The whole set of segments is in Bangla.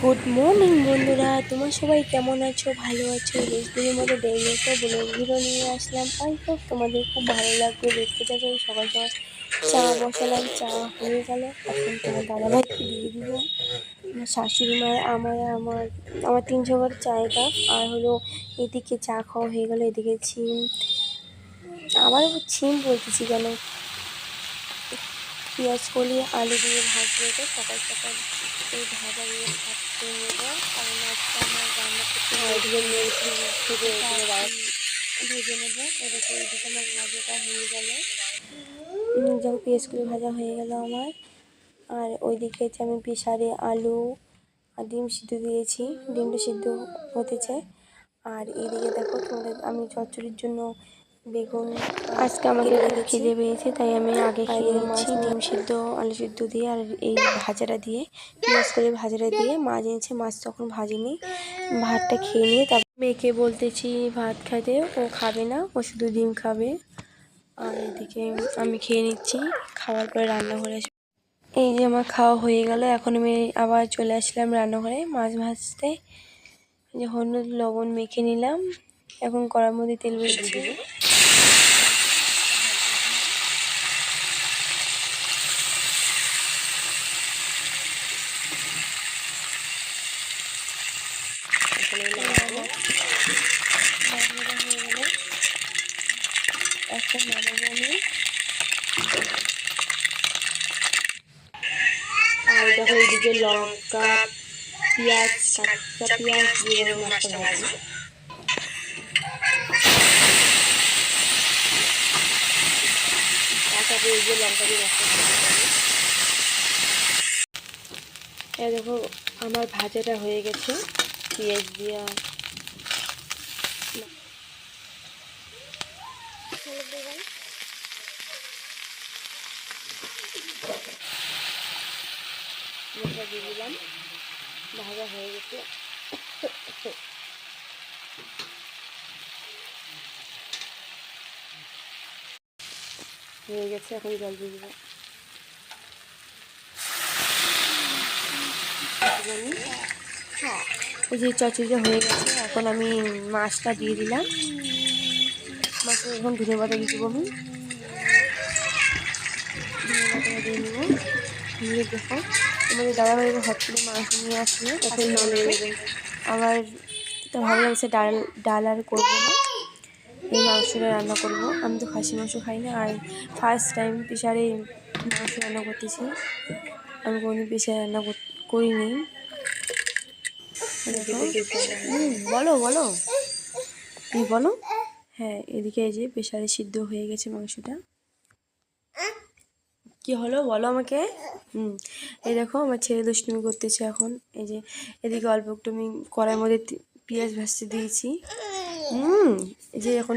গুড মর্নিং বন্ধুরা। তোমার সবাই কেমন আছো? ভালো আছো? রেসদিনের মতো ডেইলি একটা ব্লগ নিয়ে আসলাম। আই হোক তোমাদের খুব ভালো লাগবে দেখতে থাকো। সকাল সকাল চা বসালাম। চা হয়ে গেল। এখন তোমার দাদাভাইকে দিয়ে দিব। আমার শাশুড়ি মার আমার আমার আমার তিনশো বার চায় কাপ। আর হলো এদিকে চা খাওয়া হয়ে গেলো। এদিকে ছিম। আবার ছিম বলতেছি কেন পেঁয়াজ কলি আলু দিয়ে ভাজবো তো সকাল সকাল এই ভাজা দিয়ে ভাজতে নেব। কারণ আজকে আমার রান্না করতে হয় ভেজে নেব। এদিকে এদিকে আমার ভাজাটা হয়ে গেল। যখন পেঁয়াজ কলি ভাজা হয়ে গেল আমার। আর ওইদিকে হচ্ছে আমি প্রেসারে আলু আর ডিম সিদ্ধ দিয়েছি। ডিমটা সিদ্ধ হতেছে। আর এদিকে দেখো তোমাদের আমি চচ্চড়ির জন্য বেগুন আজকে আমাকে খিদে পেয়েছে তাই আমি আগে খেয়ে নিচ্ছি ডিম সিদ্ধ আলু সিদ্ধ দিয়ে আর এই ভাজাটা দিয়ে পেঁয়াজ করে ভাজাটা দিয়ে। মাছ এনেছে মাছ তখন ভাজিনি। ভাতটা খেয়ে নিয়ে তারপর মেয়েকে বলতেছি ভাত খাইতে ও খাবে না ও শুধু ডিম খাবে। আর এদিকে আমি খেয়ে নিচ্ছি খাওয়ার পরে রান্নাঘরে আসব এই যে আমার খাওয়া হয়ে গেল। এখন আমি আবার চলে আসলাম রান্নাঘরে মাছ ভাজতে। যে হলুদ লবণ মেখে নিলাম। এখন কড়ার মধ্যে তেল আর এইদিকে লঙ্কা পেঁয়াজ কাঁচা পেঁয়াজ দিয়ে মাছটা দেখো আমার ভাজাটা হয়ে গেছে। পেঁয়াজ দিয়ে মশলা দিয়ে দিলাম ভাজা হয়ে গেছে হয়ে গেছে এখন জল দিয়ে দিব এই যে চচড়িটা হয়ে গেছে এখন আমি মাছটা দিয়ে দিলাম। মাছটা এখন ধনে পাতা দিয়ে দেবো আমি। ধনে পাতা দিয়ে নেব নিয়ে দেখো আমাদের দাদাভাই হট করে মাংস নিয়ে আসলে তখন নেবে আবার তো ভাবলাম সে ডাল ডাল আর করব না। এই মাংসটা রান্না করব। আমি তো খাসি মাংস খাই না আর ফার্স্ট টাইম প্রেশারে মাংস রান্না করতেছি। আমি কোনো প্রেশারে রান্না কর- করিনি। বলো বলো। এই বলো। হ্যাঁ এদিকে এই যে প্রেশারে সিদ্ধ হয়ে গেছে মাংসটা। কি হলো? বলো আমাকে। হুম এই দেখো আমার ছেলে দুষ্টুমি করতেছে এখন। এই যে এদিকে অল্প একটু আমি কড়াইয়ের মধ্যে পেঁয়াজ ভাজতে দিয়েছি। হুম এই যে এখন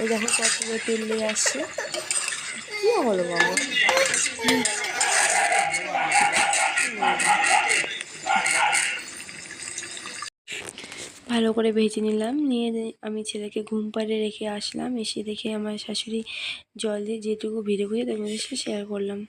এই দেখো কত তেল নিয়ে আসছে। কি হলো বাবা? ভালো করে ভেজে নিলাম। নিয়ে আমি ছেলেকে ঘুম পাড়ে রেখে আসলাম। এসে দেখে আমার শাশুড়ি জল দিয়ে যেটুকু ভিড়ে ঘুরে তার মধ্যে শেয়ার করলাম।